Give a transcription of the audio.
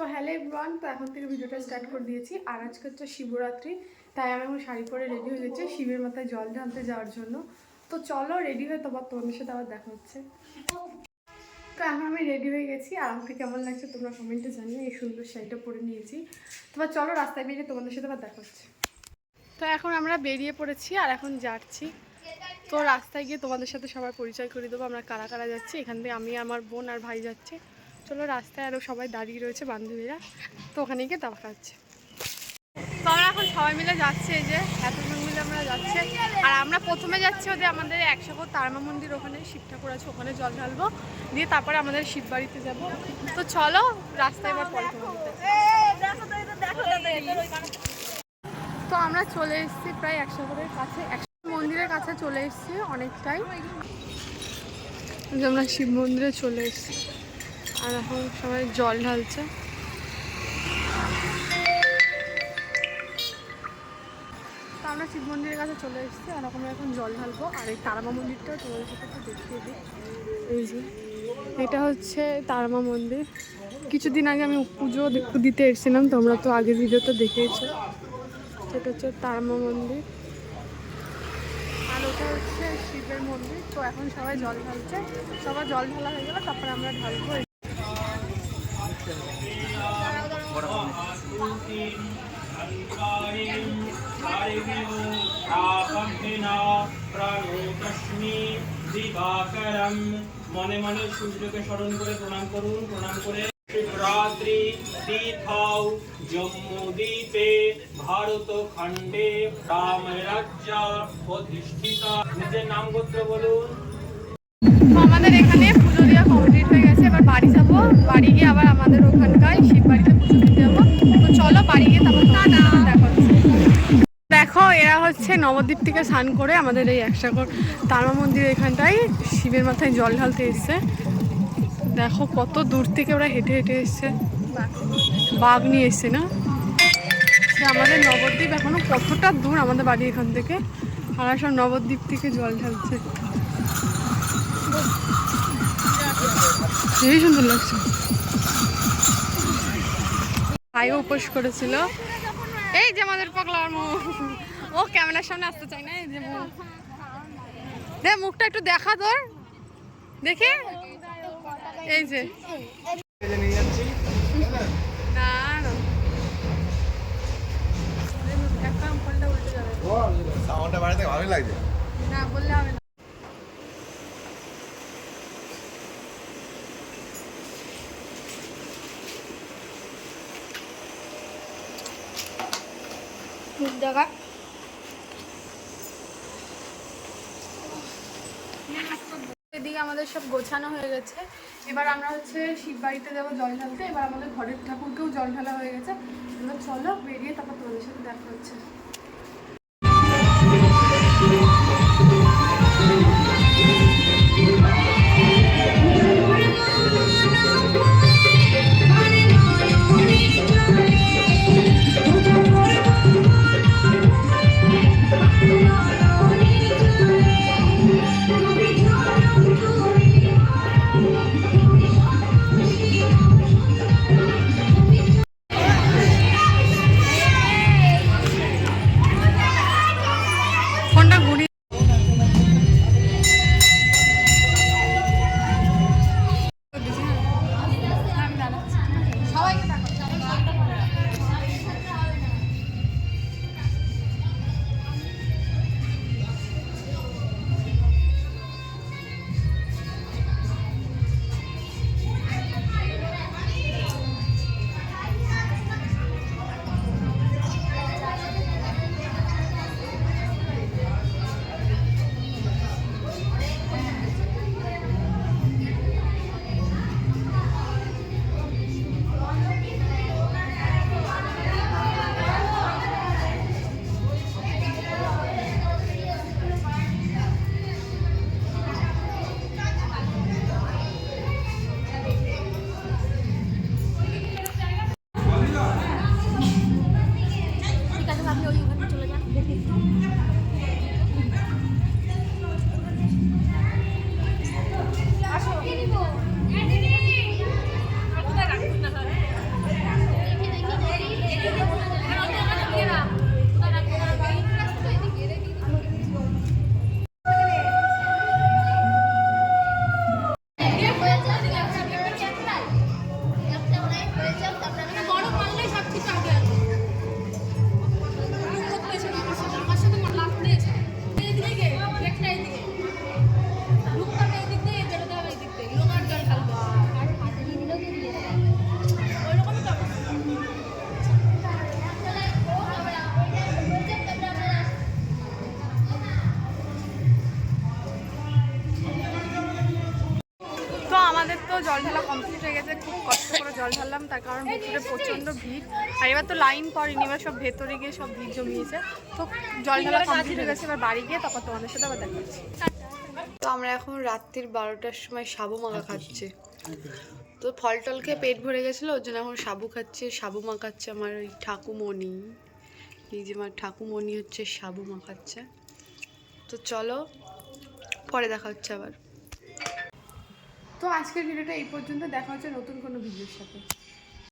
তো hello everyone, তো এখন থেকে ভিডিওটা স্টার্ট করে দিয়েছি। আর আজকে হচ্ছে শিবরাত্রি, তাই আমি এখন শাড়ি পরে রেডি হয়ে গেছি শিবের মাথায় জল ঢালতে যাওয়ার জন্য। তো চলো রেডি হয়ে তোমার তোমাদের সাথে আবার দেখা হচ্ছে। তো এখন আমি রেডি হয়ে গেছি, আর আমাকে কেমন লাগছে তোমরা কমেন্টে জানিও, এই সুন্দর শাড়িটা পরে নিয়েছি। তোমার চলো রাস্তায় বেরিয়ে তোমাদের সাথে আবার দেখা হচ্ছে। তো এখন আমরা বেরিয়ে পড়েছি, আর এখন যাচ্ছি। তো রাস্তায় গিয়ে তোমাদের সাথে সবার পরিচয় করে দেবো, আমরা কারা কারা যাচ্ছি, এখান থেকে আমি, আমার বোন আর ভাই যাচ্ছে। চলো রাস্তায় আরও সবাই দাঁড়িয়ে রয়েছে, বান্ধবীরা। তো ওখানে গিয়ে হচ্ছে। তো আমরা এখন সবাই মিলে যাচ্ছি, এই যে এতজন মিলে আমরা যাচ্ছি। আর আমরা প্রথমে যাচ্ছি ওদের আমাদের একশো তারমা মন্দির ওখানে শিব ঠাকুর আছে, ওখানে জল ঢালবো। দিয়ে তারপরে আমাদের শিব বাড়িতে যাব। তো চলো, রাস্তায় এবার পরে তো আমরা চলে এসেছি প্রায় একশো ঘরের কাছে মন্দিরের কাছে চলে এসেছি অনেকটাই। আমরা শিব মন্দিরে চলে এসেছি। আর এখন সবাই জল ঢালছে। তো আমরা শিব মন্দিরের কাছে চলে এসেছি, আর আমরা এখন জল ঢালবো। আর এই তারামা মন্দিরটাও তোমাদের সাথে দেখিয়ে দিই। এই যে, এটা হচ্ছে তারামা মন্দির। কিছুদিন আগে আমি পুজো দিতে এসেছিলাম তোমরা তো আগের ভিডিওতে দেখেছ সেটা হচ্ছে তারামা মন্দির। আর ওটা হচ্ছে শিবের মন্দির। তো এখন সবাই জল ঢালছে। সবার জল ঢালা হয়ে গেলে তারপরে আমরা ঢালবো। মনে মনে সূর্যকে স্মরণ করে প্রণাম করুন, প্রণাম করে। শিবরাত্রি তীর্থাও জম্মু দ্বীপে ভারত খণ্ডে রাম রাজ্য প্রতিষ্ঠিতা নিজের নাম গোত্র বলুন। আমাদের এখানে পুজো দেওয়া কমপ্লিট হয়ে গেছে, এবার বাড়ি যাব। বাড়ি গিয়ে আবার আমাদের ওখানকার হচ্ছে নবদ্বীপ থেকে স্নান করে আমাদের এই একসাগর তারা মন্দির এখানটায় শিবের মাথায় জল ঢালতে এসছে। দেখো কত দূর থেকে ওরা হেঁটে হেঁটে এসছে। বাঘ নিয়ে এসছে না? সে আমাদের নবদ্বীপ এখনও কতটা দূর আমাদের বাড়ি এখান থেকে। আর সব নবদ্বীপ থেকে জল ঢালছে। হেবি সুন্দর লাগছে। ভাইও উপোস করেছিল। এই যে আমাদের পাগলার মুখ ও ক্যামেরার সামনে আসতে চাই না যে দে মুখটা একটু দেখা তোর। দেখে। এই যে। না না সাউন্ডটা বাড়াতে ভালোই লাগছে। না বললে হবে না। দেখা। এদিকে আমাদের সব গোছানো হয়ে গেছে। এবার আমরা হচ্ছে শিব বাড়িতে যাব জল ঢালতে। এবার আমাদের ঘরের ঠাকুরকেও জল ঢালা হয়ে গেছে। এবার চলো বেরিয়ে তারপর তোমাদের সাথে দেখা হচ্ছে। আমাদের তো জল ঢালা কমপ্লিট হয়ে গেছে খুব কষ্ট করে জল ঢাললাম তার কারণ ভেতরে প্রচণ্ড ভিড়। আর এবার তো লাইন পড়েনি এবার সব ভেতরে গিয়ে সব ভিড় জমিয়েছে। তো জল ঢালা কমপ্লিট হয়ে গেছে এবার বাড়ি গিয়ে তারপর তোমাদের সাথে আবার দেখা যাচ্ছে তো আমরা এখন রাত্রির বারোটার সময় সাবু মাখা আচ্ছা, আচ্ছা। খাচ্ছি। তো ফল টল খেয়ে পেট ভরে গেছিল ওর জন্য এখন সাবু খাচ্ছে। সাবু মাখাচ্ছে আমার ওই ঠাকুমণি। এই যে আমার ঠাকুমণি হচ্ছে সাবু মাখাচ্ছে। তো চলো পরে দেখা হচ্ছে আবার। তো আজকের ভিডিওটা এই পর্যন্ত। দেখা হচ্ছে নতুন কোনো ভিডিওর সাথে।